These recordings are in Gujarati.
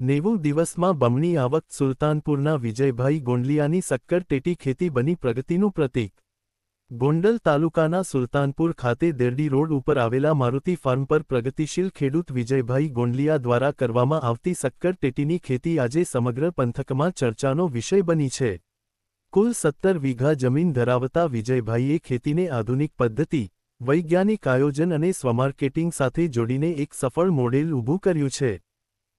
નેવું દિવસમાં બમણી આવક સુલતાનપુરના વિજયભાઈ ગોંડલિયાની સક્કર ટેટી ખેતી બની પ્રગતિનું પ્રતીક. ગોંડલ તાલુકાના સુલતાનપુર ખાતે દેરડી રોડ ઉપર આવેલા મારુતિ ફાર્મ પર પ્રગતિશીલ ખેડૂત વિજયભાઈ ગોંડલિયા દ્વારા કરવામાં આવતી સક્કર ટેટીની ખેતી આજે સમગ્ર પંથકમાં ચર્ચાનો વિષય બની છે. કુલ સત્તર વીઘા જમીન ધરાવતા વિજયભાઈએ ખેતીને આધુનિક પદ્ધતિ, વૈજ્ઞાનિક આયોજન અને સ્વમાર્કેટિંગ સાથે જોડીને એક સફળ મોડેલ ઊભું કર્યું છે.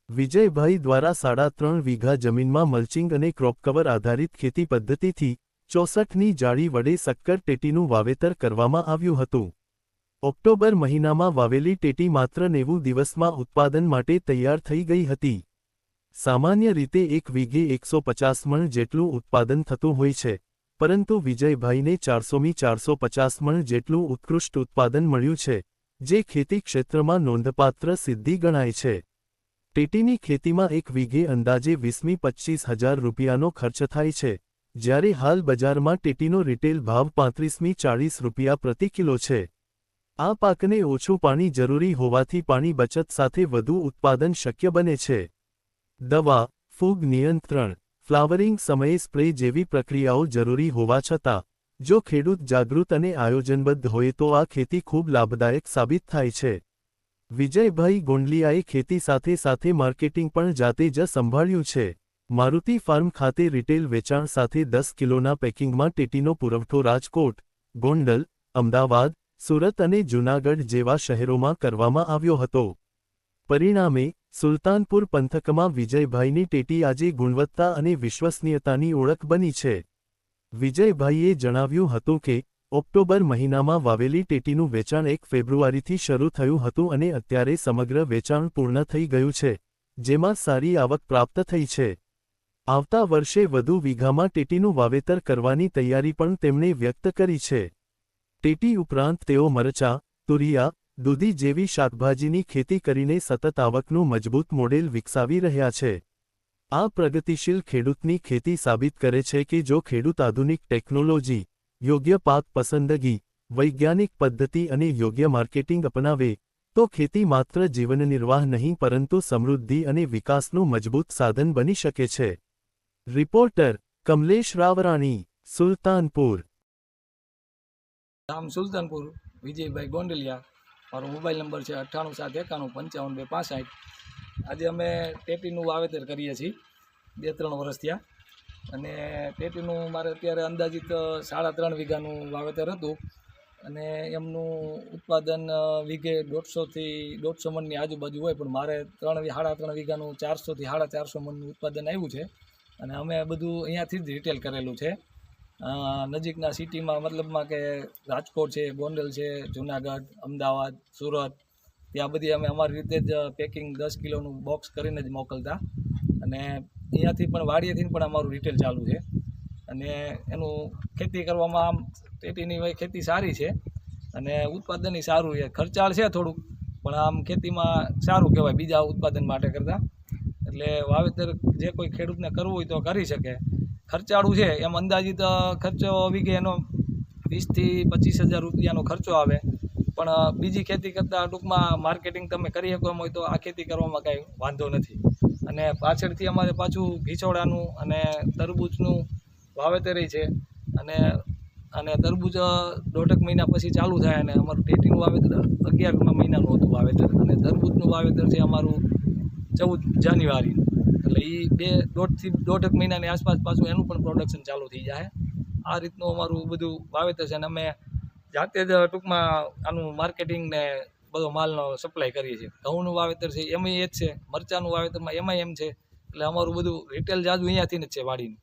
વિજયભાઈ દ્વારા સાડા ત્રણ વીઘા જમીનમાં મલ્ચિંગ અને ક્રોપકવર આધારિત ખેતી પદ્ધતિથી ચોસઠની જાળી વડે સક્કર ટેટીનું વાવેતર કરવામાં આવ્યું હતું. ઓક્ટોબર મહિનામાં વાવેલી ટેટી માત્ર નેવું દિવસમાં ઉત્પાદન માટે તૈયાર થઈ ગઈ હતી. સામાન્ય રીતે એક વીઘે એકસો પચાસ મણ જેટલું ઉત્પાદન થતું હોય છે, પરંતુ વિજયભાઈને ચારસોમી ચારસો પચાસ મણ જેટલું ઉત્કૃષ્ટ ઉત્પાદન મળ્યું છે, જે ખેતી ક્ષેત્રમાં નોંધપાત્ર સિદ્ધિ ગણાય છે. ટેટીની ખેતીમાં એક વીઘે અંદાજે વીસમી પચ્ચીસ હજાર રૂપિયાનો ખર્ચ થાય છે, જ્યારે હાલ બજારમાં ટેટીનો રિટેલ ભાવ પાંત્રીસમી ચાળીસ રૂપિયા પ્રતિ કિલો છે. આ પાકને ઓછું પાણી જરૂરી હોવાથી પાણી બચત સાથે વધુ ઉત્પાદન શક્ય બને છે. દવા, ફૂગ નિયંત્રણ, ફ્લાવરિંગ સમયે સ્પ્રે જેવી પ્રક્રિયાઓ જરૂરી હોવા છતાં, જો ખેડૂત જાગૃત અને આયોજનબદ્ધ હોય તો આ ખેતી ખૂબ લાભદાયક સાબિત થાય છે. વિજયભાઈ ગોંડલિયાએ ખેતી સાથે સાથે માર્કેટિંગ પણ જાતે જ સંભાળ્યું છે. મારુતિ ફાર્મ ખાતે રિટેલ વેચાણ સાથે દસ કિલોના પેકિંગમાં ટેટીનો પુરવઠો રાજકોટ, ગોંડલ, અમદાવાદ, સુરત અને જૂનાગઢ જેવા શહેરોમાં કરવામાં આવ્યો હતો. પરિણામે, સુલતાનપુર પંથકમાં વિજયભાઈની ટેટી આજે ગુણવત્તા અને વિશ્વસનીયતાની ઓળખ બની છે. વિજયભાઈએ જણાવ્યું હતું કે ઓક્ટોબર મહિનામાં વાવેલી ટેટીનું વેચાણ એક ફેબ્રુઆરીથી શરૂ થયું હતું અને અત્યારે સમગ્ર વેચાણ પૂર્ણ થઈ ગયું છે, જેમાં સારી આવક પ્રાપ્ત થઈ છે. આવતા વર્ષે વધુ વીઘામાં ટેટીનું વાવેતર કરવાની તૈયારી પણ તેમણે વ્યક્ત કરી છે. ટેટી ઉપરાંત તેઓ મરચા, તુરિયા, દૂધી જેવી શાકભાજીની ખેતી કરીને સતત આવકનું મજબૂત મોડેલ વિકસાવી રહ્યા છે. આ પ્રગતિશીલ ખેડૂતની ખેતી સાબિત કરે છે કે જો ખેડૂત આધુનિક ટેકનોલોજી યોગ્ય પાક પસંદગી, વૈજ્ઞાનિક પદ્ધતિ અને યોગ્ય માર્કેટિંગ અપનાવે, તો ખેતી માત્ર જીવનનિર્વાહ નહીં પરંતુ સમૃદ્ધિ અને વિકાસનું મજબૂત સાધન બની શકે છે. રિપોર્ટર, કમલેશ રાવરાણી, સુલતાનપુર. ગામ સુલતાનપુર, વિજયભાઈ ગોંડલિયા. મારો મોબાઈલ નંબર છે અઠ્ઠાણું સાત એકાણું પંચાવન બે પાસઠ આજે અમે ટેપીનું વાવેતર કરીએ છીએ. બે ત્રણ વર્ષ થયા. અને પેટીનું મારે અત્યારે અંદાજિત સાડા ત્રણ વીઘાનું વાવેતર હતું. અને એમનું ઉત્પાદન વીઘે દોઢસોથી, દોઢસો મણની આજુબાજુ હોય, પણ મારે ત્રણ સાડા ત્રણ વીઘાનું ચારસોથી સાડા ચારસો મણનું ઉત્પાદન આવ્યું છે. અને અમે બધું અહીંયાથી જ રિટેલ કરેલું છે. નજીકના સિટીમાં મતલબમાં કે રાજકોટ છે, ગોંડલ છે, જુનાગઢ, અમદાવાદ, સુરત, ત્યાં બધી અમે અમારી રીતે જ પેકિંગ દસ કિલોનું બોક્સ કરીને જ મોકલતા. અને અહીંયાથી પણ વાડીએથી પણ અમારું રિટેલ ચાલુ છે. અને એનું ખેતી કરવામાં આમ ટેટીની ખેતી સારી છે. અને ઉત્પાદનય સારું છે. ખર્ચાળ છે થોડુંક, પણ આમ ખેતીમાં સારું કહેવાય બીજા ઉત્પાદન માટે કરતાં. એટલે વાવેતર જે કોઈ ખેડૂતને કરવું હોય તો કરી શકે. ખર્ચાળું છે. એમ અંદાજિત ખર્ચો વીઘે એનો વીસથી પચીસ હજાર રૂપિયાનો ખર્ચો આવે. પણ બીજી ખેતી કરતાં ટૂંકમાં માર્કેટિંગ તમે કરી શકો એમ હોય તો આ ખેતી કરવામાં કાંઈ વાંધો નથી. અને પાછળથી અમારે પાછું ઘીચોડાનું અને તરબૂચનું વાવેતરેય છે. અને અને તરબૂચ દોઢક મહિના પછી ચાલુ થાય અને અમારું ટેટીનું વાવેતર અગિયાર મહિનાનું હતું વાવેતર. અને તરબૂચનું વાવેતર છે અમારું ચૌદ જાન્યુઆરી. એટલે એ બે, દોઢથી દોઢેક મહિનાની આસપાસ પાછું એનું પણ પ્રોડક્શન ચાલુ થઈ જાય. આ રીતનું અમારું બધું વાવેતર છે અને અમે જાતે જ ટૂંકમાં આનું માર્કેટિંગ ને બધો માલનો સપ્લાય કરીએ છીએ. ઘઉંનું વાવેતર છે એમાંય એ જ છે. મરચાંનું વાવેતરમાં એમાંય એમ છે. એટલે અમારું બધું રિટેલ જાજુ અહીંયાથી જ છે વાડીનું.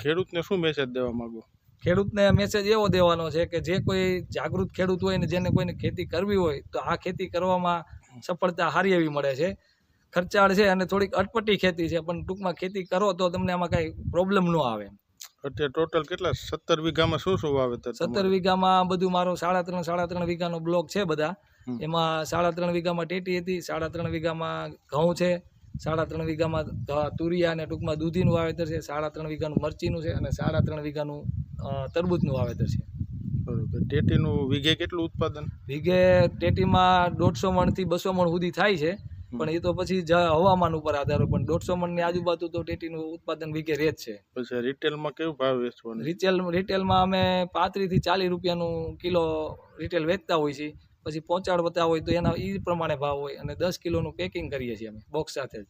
ખેડૂતને શું મેસેજ દેવા માગો? ખેડૂતને મેસેજ એવો દેવાનો છે કે જે કોઈ જાગૃત ખેડૂત હોય ને જેને કોઈને ખેતી કરવી હોય તો આ ખેતી કરવામાં સફળતા સારી એવી મળે છે. ખર્ચાળ છે અને થોડીક અટપટી ખેતી છે પણ ટૂંકમાં ખેતી કરો તો તમને આમાં કાંઈ પ્રોબ્લેમ ન આવે. અત્યારે ટોટલ કેટલા? સત્તર વીઘામાં શું શું વાવેતર સત્તર વીઘામાં બધું મારો સાડા ત્રણ સાડા ત્રણ વીઘાનો બ્લોક છે બધા. એમાં સાડા ત્રણ વીઘામાં ટેટી હતી સાડા ત્રણ વીઘામાં ઘઉં છે સાડા ત્રણ વીઘામાં તુરિયા અને ટૂંકમાં દૂધીનું વાવેતર છે સાડા ત્રણ વીઘાનું મરચીનું છે અને સાડા ત્રણ વીઘાનું તરબૂચનું વાવેતર છે. બરોબર. ટેટીનું વીઘે કેટલું ઉત્પાદન? વીઘે ટેટીમાં દોઢસો મણથી બસો મણ સુધી થાય છે પણ એ તો પછી હવામાન ઉપર આધાર પણ દોઢસો મણની આજુબાજુ તો ટેટીનું ઉત્પાદન વીઘે રહે જ છે. પછી રિટેલમાં કેવું ભાવ વેચવાનું? રિટેલ રિટેલમાં અમે પાંત્રીસથી ચાલીસ રૂપિયાનું કિલો રિટેલ વેચતા હોય છે પછી પહોંચાડવતા હોય તો એના એ પ્રમાણે ભાવ હોય અને દસ કિલોનું પેકિંગ કરીએ છીએ અમે બોક્સ સાથે જ.